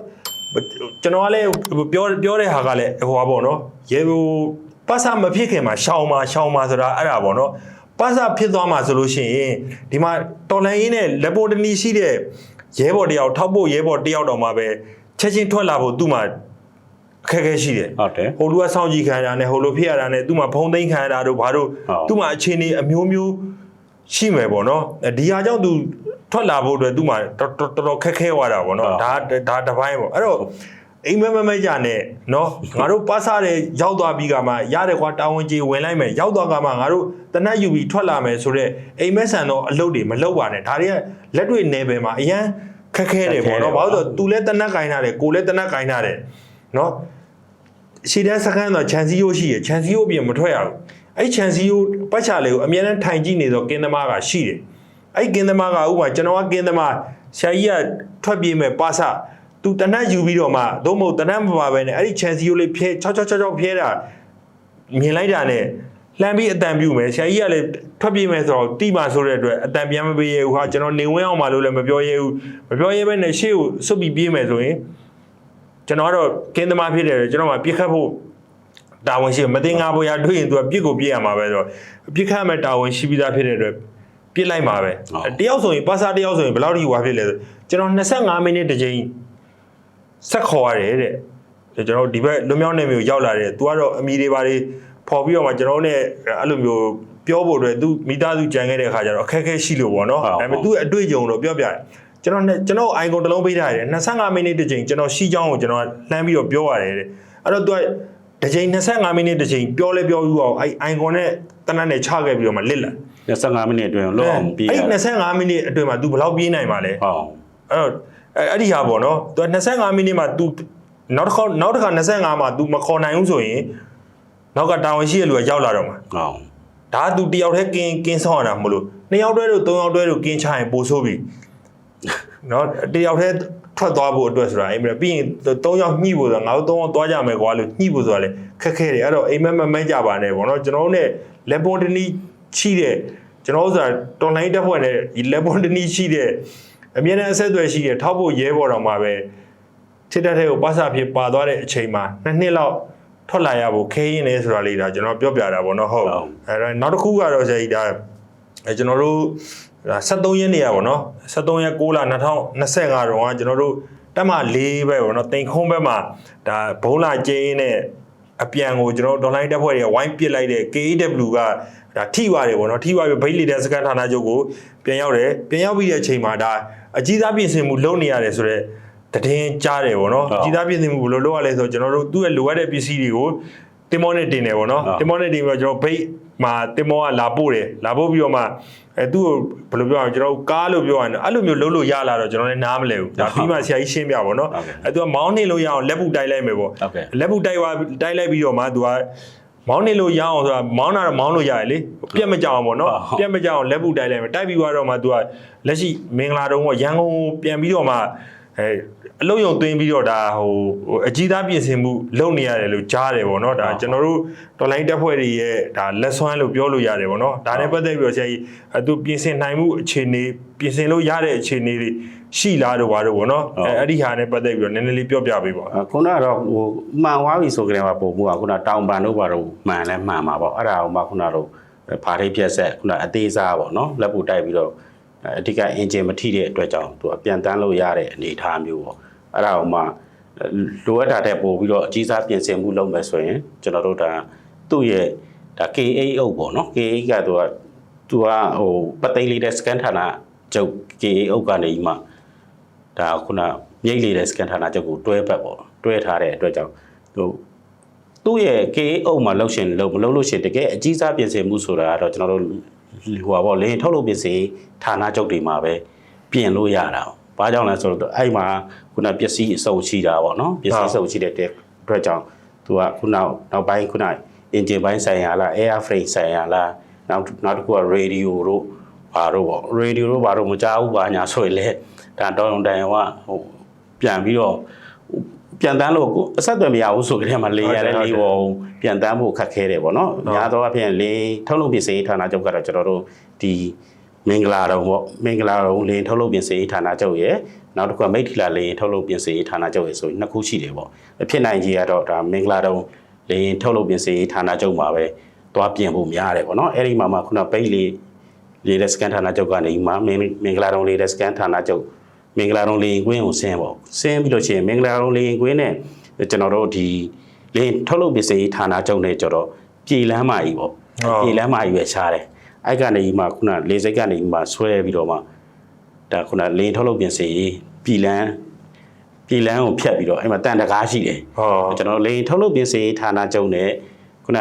ကျွန်တော်ကလည်းပြောပြောတဲ့ဟာကလည်းဟိုပါပေါ့နော်ရေဘူပတ်စာမဖြစ်ခင်မှာရှောင်းမှာရှောင်းမှာဆိုတာအဲ့ဒါပေါ့နော်ပတ်စာဖြစ်သွားမှာဆိုလို့ရှိရင်ဒီမှာတော်လန်ရင်းနဲ့လက်ပေါ်တနီရှိတဲ့ရဲဘော်တယောက်ထောက်ဖို့ရဲဘော်တယောက်တော့မှပဲချက်ချင်းထွက်လာဖို့သူ့မှာအခက်အခဲရှိတယ်
ဟုတ်တယ်
ဟိုလူကစောင့်ကြည့်ခံရတာနဲ့ဟိုလိုဖြစ်ရတာနဲ့သူ့မှာဖုံးသိမ်းခံရတာတို့ဘာတို့
ဟုတ်
သူ့မှာအခြေအနေအမျိုးမျိုး ရှိမယ်ပေါ့နော်အဲဒီဟာကြောင့်သူထွက်လာဖို့အတွက်သူ့မှာတော်တော်တော်တော်ခက်ခဲသွားတာပေါ့နော်
ဟုတ်
ဒါဒါတစ်ပိုင်းပေါ့အဲ့တော့အိမ်မက်မက်မက်ကြနဲ့နော်ငါတို့ပါစားတဲ့ရောက်သွားပြီးကမှရတယ်ကွာတာဝန်ကြီးဝင်လိုက်မယ်ရောက်သွားကမှငါတို့တနတ်ယူပြီးထွက်လာမယ်ဆိုတော့အိမ်မက်ဆန်တော့အလုပ်တွေမလုပ်ပါနဲ့ဒါတွေကလက်တွေ့နယ်ပယ်မှာအရန်ခက်ခဲတယ်ပေါ့နော်ဘာလို့လဲဆိုတော့ तू လည်းတနတ်ကင်ထားတယ်ကိုလည်းတနတ်ကင်ထားတယ်နော်ရှီတန်းစကန်တော့ခြံစည်းရိုးရှိရခြံစည်းရိုးအပြင်မထွက်ရဘူး အဲ့ခြံစည်းရိုးပတ်ချလေးကိုအမြဲတမ်းထိုင်ကြည့်နေတော့ကင်းသမားကရှိတယ်အဲ့ကင်းသမားကဥပမာကျွန်တော်ကကင်းသမားဆရာကြီးကထွက်ပြေးမဲ့ပါစသူတနတ်ယူပြီးတော့မှသို့မဟုတ်တနတ်မပါပဲနဲ့အဲ့ဒီခြံစည်းရိုးလေးဖျဲ6 6 6 6ဖျဲတာမြင်လိုက်တာနဲ့လှမ်းပြီးအတန်ပြုမယ်ဆရာကြီးကလည်းထွက်ပြေးမယ်ဆိုတော့တိမှဆိုတဲ့အတွက်အတန်ပြန်မပေးရဘူးဟာကျွန်တော်နေဝင်းအောင်ပါလို့လည်းမပြောရဘူးမပြောရဘဲနဲ့ရှေ့ကိုစွတ်ပြီးပြေးမယ်ဆိုရင်ကျွန်တော်ကတော့ကင်းသမားဖြစ်တယ်ကျွန်တော်ကပြစ်ခတ်ဖို့ တာဝန်ရှိတယ်မတင်ငါဘောရတွေ့ရင်သူကပြစ်ကိုပြစ်ရမှာပဲဆိုတော့ပြစ်ခတ်မဲ့တာဝန်ရှိပြီးသားဖြစ်တဲ့အတွက်ပြစ်လိုက်မှာပဲ
ဟုတ်
တယောက်ဆိုရင်ပါစာတယောက်ဆိုရင်ဘယ်လောက်ထိဟွာဖြစ်လဲဆိုကျွန်တော်25မိနစ်တစ်ချိန်ဆက်ခေါ်ရတယ်တဲ့ကျွန်တော်ဒီဘက်လွန်မြောက်နေမျိုးရောက်လာတယ်သူကတော့အမီတွေပါတွေပေါ်ပြီးတော့မှကျွန်တော်နဲ့အဲ့လိုမျိုးပြောဖို့အတွက်သူမိသားစုကြံခဲ့တဲ့အခါကျတော့အခက်အခဲရှိလို့ပေါ့နော်
ဟုတ်
ဒါပေမဲ့သူ့အတွေ့အကြုံတော့ပြောပြတယ်ကျွန်တော်နဲ့ကျွန်တော်အိုင်ကွန်တစ်လုံးပေးထားတယ်25မိနစ်တစ်ချိန်ကျွန်တော်ရှိချောင်းကိုကျွန်တော်လှမ်းပြီးတော့ပြောရတယ်တဲ့အဲ့တော့သူက တစ်ချိန်25မိနစ်တစ်ချိန်ပြောလဲပြောပြီးတော့အဲ့အိုင်ကွန်နဲ့တနတ်နဲ့ချခဲ့ပြီးတော့မှလစ်လာ
25မိနစ်အတွင်းလောက်အောင်ပြီးရ
အဲ့
တယ်
25မိနစ်အတွင်းမှာ तू ဘယ်လောက်ပြေးနိုင်မှာလဲ
ဟုတ်
အဲ့တော့အဲ့အဲ့ဒီဟာပေါ့နော်သူက25မိနစ်မှာ तू နောက်တစ်ခေါက်နောက်တစ်ခါ25မှာ तू မခေါ်နိုင်ဘူးဆိုရင်နောက်ကတာဝန်ရှိတဲ့လူကရောက်လာတော့မှာ
ဟုတ်
ဒါက तू တယောက်တည်းကင်းကင်းဆောင်ရတာမဟုတ်လို့နှစ်ယောက်တည်းတို့သုံးယောက်တည်းတို့ကင်းချရင်ပိုဆိုးပြီနော်တယောက်တည်း ထွက်သွားဖို့အတွက်ဆိုတာအိမ်မပြီးရင်သုံးယောက်ညှိဖို့ဆိုတာငါတို့သုံးယောက်သွားကြမယ်ကွာလို့ညှိဖို့ဆိုတာလေခက်ခဲတယ်အဲ့တော့အိမ်မက်မက်မဲကြပါနဲ့ပေါ့နော်ကျွန်တော်တို့ ਨੇ လက်ပေါ်တနီရှိတဲ့ကျွန်တော်တို့ဆိုတာတော်လိုင်းတက်ဖွဲ့နဲ့ဒီ level တနည်းရှိတဲ့အမြဲတမ်းအဆက်အသွယ်ရှိတဲ့ထောက်ဖို့ရဲဘော်တော်မှာပဲစစ်တပ်ထဲကိုပါစာဖြစ်ပါသွားတဲ့အချိန်မှာနှစ်နှစ်လောက်ထွက်လာရဖို့ခဲရင်နေဆိုတာလေးဒါကျွန်တော်ပြောပြတာပေါ့နော်ဟုတ်
ဟုတ်
အဲတော့နောက်တစ်ခုကတော့ဆရာကြီးဒါအဲကျွန်တော်တို့ဒါ 73ရက်နေရပါတော့73ရက်6လ2025တုန်းကကျွန်တော်တို့တက်မ၄ပဲပေါ့နော်တိန်ခုံးဘက်မှာဒါဘုံလာကျင်းနဲ့အပြန်ကိုကျွန်တော်တို့ဒေါ်လာတက်ဖွဲ့တွေကဝိုင်းပစ်လိုက်တဲ့ KAW ကဒါထိပါတယ်ပေါ့နော်ထိပါပြီးဘိတ်လီတဲ့စကန်ဌာနချုပ်ကိုပြန်ရောက်တယ်ပြန်ရောက်ပြီးတဲ့အချိန်မှာဒါအကြီးသားပြင်ဆင်မှုလုပ်နေရတယ်ဆိုတော့တည်င်းကြားတယ်ပေါ့နော်
ဟုတ်
အကြီးသားပြင်ဆင်မှုဘယ်လိုလုပ်ရလဲဆိုတော့ကျွန်တော်တို့သူ့ရဲ့လိုအပ်တဲ့ပစ္စည်းတွေကိုတင်မောနဲ့တင်တယ်ပေါ့နော်
ဟုတ်
တင်မောနဲ့တင်ပြီးတော့ကျွန်တော်ဘိတ် မှာတင်မောကလာပို့တယ်လာပို့ပြီးတော့မှအဲသူ့ကိုဘယ်လိုပြောအောင်ကျွန်တော်တို့ကားလို့ပြောရရင်အဲ့လိုမျိုးလုပ်လို့ရလာတော့ကျွန်တော်လည်းနားမလဲဘူးဒါပြီးမှဆရာကြီးရှင်းပြပါနော်
ဟုတ်ကဲ့
အဲသူကမောင်းနေလို့ရအောင်လက်ပူတိုက်လိုက်မယ်ပေါ့
ဟုတ်ကဲ့
လက်ပူတိုက်သွားတိုက်လိုက်ပြီးတော့မှသူကမောင်းနေလို့ရအောင်ဆိုတာမောင်းတာတော့မောင်းလို့ရတယ်လေပြက်မကြောင်ပေါ့နော်
ဟုတ်
ပြက်မကြောင်လက်ပူတိုက်လိုက်မယ်တိုက်ပြီးသွားတော့မှသူကလက်ရှိမင်္ဂလာတုံးကရန်ကုန်ကိုပြန်ပြီးတော့မှအဲ အလုံးယုံသွင်းပြီးတော့ဒါဟိုဟိုအကြီးသားပြင်ဆင်မှုလုပ်နေရတယ်လို့ကြားတယ်ပေါ့နော်ဒါကျွန်တော်တို့တော်လိုင်းတက်ဖွဲ့တွေရဲ့ဒါလက်ဆွမ်းလို့ပြောလို့ရတယ်ပေါ့နော်ဒါနဲ့ပတ်သက်ပြီးတော့ဆရာကြီးအဲသူပြင်ဆင်နိုင်မှုအခြေအနေပြင်ဆင်လို့ရတဲ့အခြေအနေတွေရှိလားတော့ဘာလို့ပေါ့နော်အဲအဲ့ဒီဟာနဲ့ပတ်သက်ပြီးတော့နည်းနည်းလေးပြောပြပေးပါ
ခုနကတော့ဟိုမှန်သွားပြီဆိုကြတယ်မှာပုံမှုကခုနတောင်ပန်တို့ဘာတို့မှန်လဲမှန်မှာပေါ့အဲ့ဒါအောင်မှခုနတို့ဖားထိပ်ဖြက်ဆက်ခုနအသေးစားပေါ့နော်လက်ပူတိုက်ပြီးတော့အဓိကအင်ဂျင်မထိတဲ့အတွက်ကြောင့်သူအပြန်တန်းလို့ရတဲ့အနေအထားမျိုးပေါ့ အဲ့ဒါအောင်မှလိုအပ်တာတဲ့ပို့ပြီးတော့အကြီးစားပြင်ဆင်မှုလုပ်မယ်ဆိုရင်ကျွန်တော်တို့ဒါသူ့ရဲ့ဒါ KA အုပ်ပေါ့နော် KA ကသူကသူကဟိုပသိမ်လေးတဲ့ scan ဌာနကျုပ် KA အုပ်ကနေမှဒါခုနမြိတ်လေတဲ့ scan ဌာနချုပ်ကိုတွဲပတ်ပေါ့တွဲထားတဲ့အတွက်ကြောင့်ဟိုသူ့ရဲ့ KA အုပ်မှာလှုပ်ရှင်လှုပ်မလှုပ်လို့ရှရင်တကယ်အကြီးစားပြင်ဆင်မှုဆိုတာကတော့ကျွန်တော်တို့ဟိုပါပေါ့လေထုတ်လုပ်ပြင်ဆင်ဌာနချုပ်တွေမှာပဲပြင်လို့ရတာ။ ဘာကြောင့်လဲဆိုတော့အဲ့မှာခုနပစ္စည်းအစုံရှိတာပေါ့နော်ပစ္စည်းအစုံရှိတဲ့အတွက်ကြောင့်သူကခုနောက်နောက်ပိုင်းခုန engine ဘိုင်းဆိုင်ရာလား air freight ဆိုင်ရာလားနောက်နောက်တစ်ခုက radio တို့ဘာတို့ပေါ့ radio တို့ဘာတို့မကြားဘူးဘာညာဆိုရင်လေဒါတော်ရုံတိုင်ဟိုဟိုပြန်ပြီးတော့ပြန်တန်းလို့ကိုအဆက်အသွယ်မရဘူးဆိုကြတဲ့မှာလေရတဲ့လေပေါ်ပြန်တန်းဖို့ခက်ခဲတယ်ပေါ့နော်အများသောအားဖြင့်လေထုတ်လုပ်ပစ္စည်းဌာနချုပ်ကတော့ကျွန်တော်တို့ဒီ မင်္ဂလာတော်ပေါ့မင်္ဂလာတော်လေထုတ်လုပ်ပစ္စည်းဌာနချုပ်ရယ်နောက်တစ်ခုကမိတ်ထီလာလေထုတ်လုပ်ပစ္စည်းဌာနချုပ်ရယ်ဆိုနှစ်ခုရှိတယ်ပေါ့အဖြစ်နိုင်ကြီးကတော့ဒါမင်္ဂလာတော်လေထုတ်လုပ်ပစ္စည်းဌာနချုပ်မှာပဲသွားပြင်ဖို့များတယ်ပေါ့နော်အဲ့ဒီမှာမှခုနပိတ်လေးလေတဲ့စကန်ဌာနချုပ်ကနေမှမင်မင်္ဂလာတော်လေတဲ့စကန်ဌာနချုပ်မင်္ဂလာတုံးလေရင်ကွင်းကိုဆင်းပေါ့ဆင်းပြီးလို့ရှိရင်မင်္ဂလာတုံးလေရင်ကွင်းနဲ့ကျွန်တော်တို့ဒီလေရင်ထုတ်လုပ်ပစ္စည်းဌာနချုပ်နဲ့ကျတော့ပြည်လမ်းမကြီးပေါ့ပြည်လမ်းမကြီးပဲရှားတယ် အဲ့ကနေမှခုနလေစိတ်ကနေမှဆွဲပြီးတော့မှဒါခုနလေရင်ထုတ်လုပ်ပစ္စည်းပြည်လမ်းပြည်လမ်းကိုဖြတ်ပြီးတော့အဲ့မှာတန်တကားရှိတယ်
ဟော
ကျွန်တော်လေရင်ထုတ်လုပ်ပစ္စည်းဌာနချုပ်နဲ့ခုန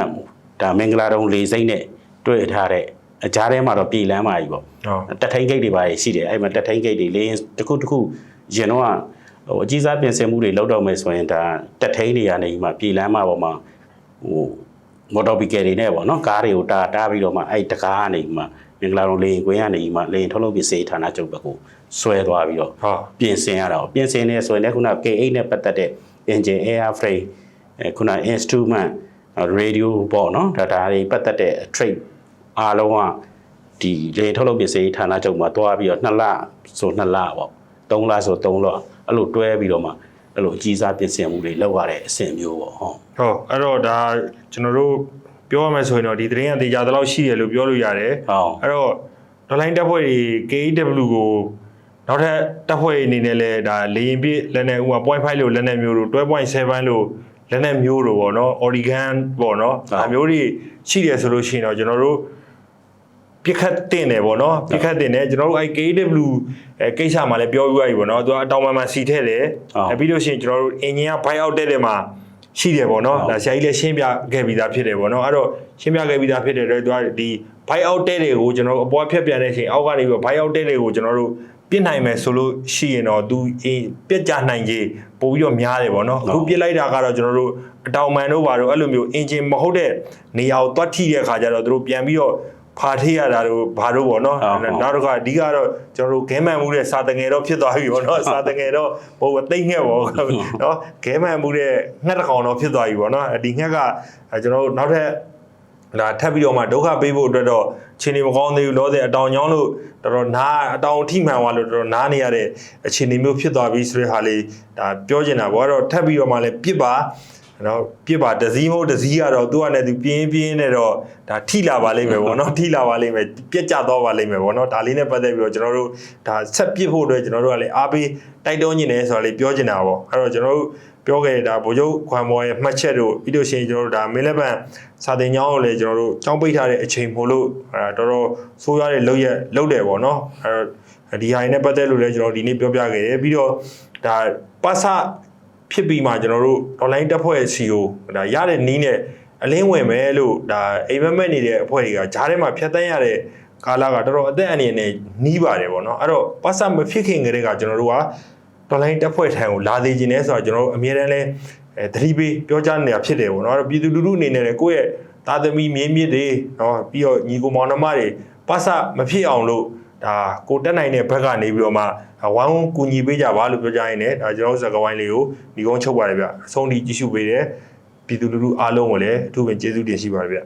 ဒါမင်္ဂလာတုံးလေစိတ်နဲ့တွေ့ထားတဲ့အကြားထဲမှာတော့ပြည်လမ်းမကြီးပေါ့
ဟော
တက်ထိုင်းဂိတ်တွေပါရှိတယ်အဲ့မှာတက်ထိုင်းဂိတ်တွေလေးတစ်ခုတစ်ခုရင်တော့ဟိုအကြီးစားပြင်ဆင်မှုတွေလုပ်တော့မယ်ဆိုရင်ဒါတက်ထိုင်းတွေကနေမှပြည်လမ်းမပေါ်မှာဟို မော်တော်ဘီကယ်တွေနဲ့ပေါ့နော်ကားတွေကိုတာတားပြီးတော့မှအဲ့တကားကနေမှမင်္ဂလာတော်လေရင်ကွင်းကနေမှလေရင်ထုတ်လုပ်ပစ္စည်းဌာနချုပ်ဘက်ကိုဆွဲသွားပြီးတော့
ဟော
ပြင်ဆင်ရတာပေါ့ပြင်ဆင်နေဆိုရင်လည်းခုန K8 နဲ့ပတ်သက်တဲ့ engine air freight အဲခုန instrument radio ပေါ့နော်ဒါဒါတွေပတ်သက်တဲ့ trade အားလုံးကဒီလေထုတ်လုပ်ပစ္စည်းဌာနချုပ်မှာတွားပြီးတော့2လဆို2လပေါ့3လဆို3လအဲ့လိုတွဲပြီးတော့မှ အဲ့လိုအကြီးစားပြင်ဆင်မှုတွေလုပ်ရတဲ့အဆင့်မျိုးပေါ့ဟော
ဟောအဲ့တော့ဒါကျွန်တော်တို့ပြောရမယ်ဆိုရင်တော့ဒီသတင်းအသေးကြတဲ့လောက်ရှိတယ်လို့ပြောလို့ရတယ်
ဟော
အဲ့တော့ဒေါ်လိုင်းတက်ဖွဲ့တွေ KW ကိုနောက်ထပ်တက်ဖွဲ့အနေနဲ့လဲဒါလေရင်ပြည့်လက်နဲ့ဥပမာ0.5လို့လက်နဲ့မျိုးတို့12.7လို့လက်နဲ့မျိုးတို့ပေါ့နော် Oregon ပေါ့နော်ဒါမျိုးတွေရှိတယ်ဆိုလို့ရှိရင်တော့ကျွန်တော်တို့ ပြစ်ခတ်တင်တယ်ပေါ့နော်ပြစ်ခတ်တင်တယ်ကျွန်တော်တို့အဲ KW အဲကိစ္စမှာလည်းပြောပြရပြီပေါ့နော်သူကအတောင်ပံမှာစီထည့်တယ်အဲပြီးလို့ရှိရင်ကျွန်တော်တို့အင်ဂျင်က buy out တဲ့တယ်မှာရှိတယ်ပေါ့နော်ဒါဆရာကြီးလည်းရှင်းပြခဲ့ပြီးသားဖြစ်တယ်ပေါ့နော်အဲ့တော့ရှင်းပြခဲ့ပြီးသားဖြစ်တဲ့အတွက်သူကဒီ buy out တဲ့တွေကိုကျွန်တော်တို့အပေါ်ဖြတ်ပြန်တဲ့အချိန်အောက်ကနေပြီး buy out တဲ့တွေကိုကျွန်တော်တို့ပြစ်နိုင်မယ်ဆိုလို့ရှိရင်တော့သူအင်းပြက်ကြနိုင်ကြီးပို့ပြီးတော့များတယ်ပေါ့နော်အခုပြစ်လိုက်တာကတော့ကျွန်တော်တို့အတောင်ပံတို့ဘာတို့အဲ့လိုမျိုး engine မဟုတ်တဲ့နေရာကိုတွတ်ထိတဲ့ခါကျတော့သူတို့ပြန်ပြီးတော့ ဖာထေးရတာတို့ဘာတို့ပေါ့နော်
ဟုတ်ဟုတ်
နောက်တစ်ခါအဓိကတော့ကျွန်တော်တို့ခဲမှန်မှုတဲ့စာတငယ်တော့ဖြစ်သွားပြီပေါ့နော်စာတငယ်တော့ဟိုသိမ့်ငှက်ပေါ့နော်ခဲမှန်မှုတဲ့ငှက်တစ်ကောင်တော့ဖြစ်သွားပြီပေါ့နော်ဒီငှက်ကအဲကျွန်တော်တို့နောက်ထပ်လာထပ်ပြီးတော့မှဒုက္ခပေးဖို့အတွက်တော့ခြေနေမကောင်းသေးဘူးလောတဲ့အတောင်ကြောင်းလို့တော်တော်နားအတောင်ထိမှန်သွားလို့တော်တော်နားနေရတဲ့အခြေအနေမျိုးဖြစ်သွားပြီဆိုတဲ့ဟာလေးဒါပြောချင်တာပေါ့အဲ့တော့ထပ်ပြီးတော့မှလည်းပြစ်ပါ နော်ပြစ်ပါတစည်းမဟုတ်တစည်းကတော့သူကလည်းသူပြင်းပြင်းနဲ့တော့ဒါထိလာပါလိမ့်မယ်ပေါ့နော်ထိလာပါလိမ့်မယ်ပြက်ကျသွားပါလိမ့်မယ်ပေါ့နော်ဒါလေးနဲ့ပတ်သက်ပြီးတော့ကျွန်တော်တို့ဒါဆက်ပြစ်ဖို့အတွက်ကျွန်တော်တို့ကလည်းအားပေးတိုက်တွန်းနေတယ်ဆိုတာလေးပြောချင်တာပေါ့အဲ့တော့ကျွန်တော်တို့ပြောခဲ့တာဗိုလ်ချုပ်ခွန်မော်ရဲ့မှတ်ချက်တို့ပြီးလို့ရှိရင်ကျွန်တော်တို့ဒါမင်းလက်ပံစာတင်ကျောင်းကိုလည်းကျွန်တော်တို့ကျောင်းပိတ်ထားတဲ့အချိန်မို့လို့အဲတော်တော်ဆိုးရတဲ့လောက်ရက်လောက်တယ်ပေါ့နော်အဲတော့ဒီဟာနဲ့ပတ်သက်လို့လည်းကျွန်တော်ဒီနေ့ပြောပြခဲ့တယ်ပြီးတော့ဒါပါစ ဖြစ်ပြီးမှကျွန်တော်တို့ online တက်ဖွဲ့စီကိုဒါရတဲ့နီးနဲ့အလင်းဝင်မယ်လို့ဒါအိမ်မက်မက်နေတဲ့အဖွဲ့တွေကဂျားထဲမှာဖြတ်တန်းရတဲ့ကာလကတော်တော်အသက်အန္တရာယ်နဲ့နီးပါတယ်ပေါ့နော်အဲ့တော့ပါစမဖြစ်ခင်ကတည်းကကျွန်တော်တို့ကတော်လိုင်းတက်ဖွဲ့ထံကိုလာသေးခြင်းနဲ့ဆိုတော့ကျွန်တော်တို့အမြဲတမ်းလဲအဲသတိပေးပြောကြားနေတာဖြစ်တယ်ပေါ့နော်အဲ့တော့ပြည်သူလူထုအနေနဲ့လည်းကိုယ့်ရဲ့သားသမီးမြင်းမြစ်တွေနော်ပြီးတော့ညီကိုမောင်နှမတွေပတ်စမဖြစ်အောင်လို့ ဒါကိုတက်နိုင်တဲ့ဘက်ကနေပြီးတော့မှဝိုင်းဝန်းကူညီပေးကြပါလို့ပြောကြရင်လည်းဒါကျွန်တော်တို့စကားဝိုင်းလေးကိုဒီကုန်းချုပ်ပါတယ်ဗျအဆုံးထိကြည့်ရှုပေးတယ်ပြည်သူလူထုအားလုံးကိုလည်းအထူးပင်ကျေးဇူးတင်ရှိပါတယ်ဗျ